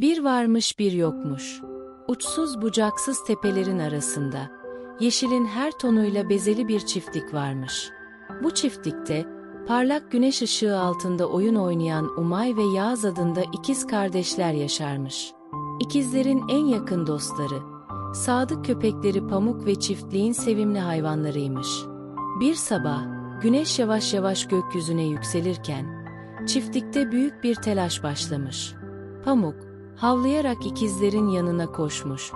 Bir varmış bir yokmuş. Uçsuz bucaksız tepelerin arasında, yeşilin her tonuyla bezeli bir çiftlik varmış. Bu çiftlikte, parlak güneş ışığı altında oyun oynayan Umay ve Yağız adında ikiz kardeşler yaşarmış. İkizlerin en yakın dostları, sadık köpekleri Pamuk ve çiftliğin sevimli hayvanlarıymış. Bir sabah, güneş yavaş yavaş gökyüzüne yükselirken, çiftlikte büyük bir telaş başlamış. Pamuk, havlayarak ikizlerin yanına koşmuş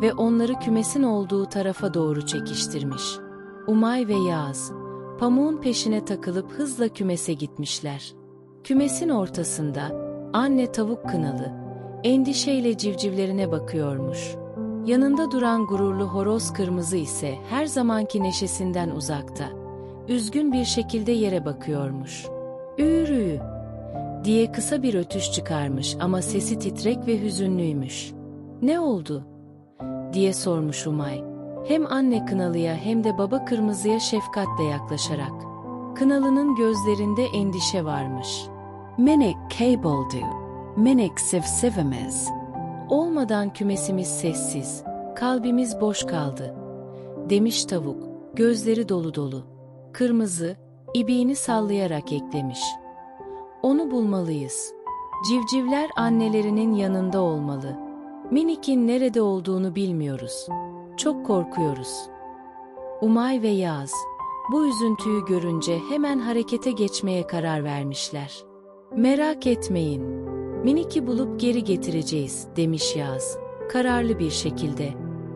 ve onları kümesin olduğu tarafa doğru çekiştirmiş. Umay ve Yağız, pamuğun peşine takılıp hızla kümese gitmişler. Kümesin ortasında, anne tavuk kınalı, endişeyle civcivlerine bakıyormuş. Yanında duran gururlu horoz kırmızı ise her zamanki neşesinden uzakta, üzgün bir şekilde yere bakıyormuş. Üürü diye kısa bir ötüş çıkarmış ama sesi titrek ve hüzünlüymüş. Ne oldu? diye sormuş Umay. Hem anne Kınalı'ya hem de baba Kırmızı'ya şefkatle yaklaşarak. Kınalı'nın gözlerinde endişe varmış. Minik kayboldu. Minik sivsivimiz. Olmadan kümesimiz sessiz, kalbimiz boş kaldı. Demiş tavuk, gözleri dolu dolu. Kırmızı, ibiğini sallayarak eklemiş. Onu bulmalıyız. Civcivler annelerinin yanında olmalı. Minik'in nerede olduğunu bilmiyoruz. Çok korkuyoruz. Umay ve Yaz, bu üzüntüyü görünce hemen harekete geçmeye karar vermişler. Merak etmeyin, Minik'i bulup geri getireceğiz, demiş Yaz, kararlı bir şekilde.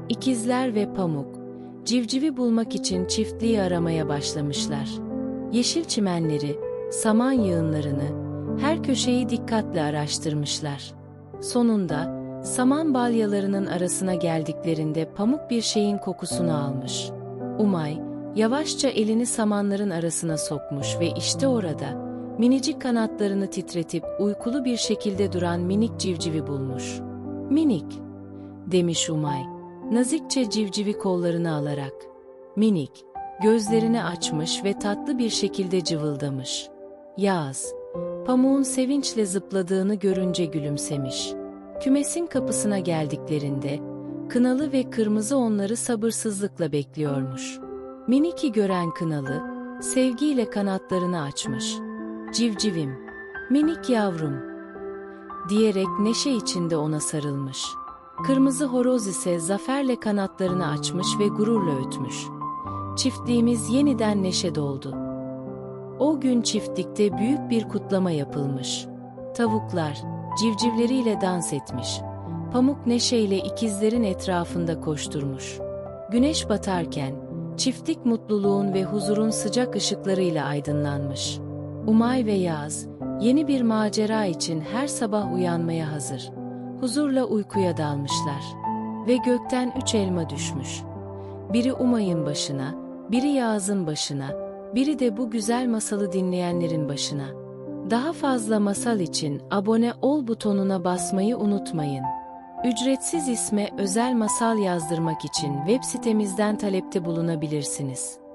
İkizler ve Pamuk, civcivi bulmak için çiftliği aramaya başlamışlar. Yeşil çimenleri, saman yığınlarını, her köşeyi dikkatle araştırmışlar. Sonunda, saman balyalarının arasına geldiklerinde pamuk bir şeyin kokusunu almış. Umay, yavaşça elini samanların arasına sokmuş ve işte orada, minicik kanatlarını titretip uykulu bir şekilde duran minik civcivi bulmuş. Minik, demiş Umay, nazikçe civcivi kollarına alarak. Minik, gözlerini açmış ve tatlı bir şekilde cıvıldamış. Yaz, pamuğun sevinçle zıpladığını görünce gülümsemiş. Kümesin kapısına geldiklerinde, Kınalı ve Kırmızı onları sabırsızlıkla bekliyormuş. Minik'i gören Kınalı, sevgiyle kanatlarını açmış. Civcivim, minik yavrum, diyerek neşe içinde ona sarılmış. Kırmızı horoz ise zaferle kanatlarını açmış ve gururla ötmüş. Çiftliğimiz yeniden neşe doldu. O gün çiftlikte büyük bir kutlama yapılmış. Tavuklar, civcivleriyle dans etmiş. Pamuk neşeyle ikizlerin etrafında koşturmuş. Güneş batarken, çiftlik mutluluğun ve huzurun sıcak ışıklarıyla aydınlanmış. Umay ve Yaz, yeni bir macera için her sabah uyanmaya hazır. Huzurla uykuya dalmışlar. Ve gökten üç elma düşmüş. Biri Umay'ın başına, biri Yağız'ın başına, biri de bu güzel masalı dinleyenlerin başına. Daha fazla masal için abone ol butonuna basmayı unutmayın. Ücretsiz isme özel masal yazdırmak için web sitemizden talepte bulunabilirsiniz.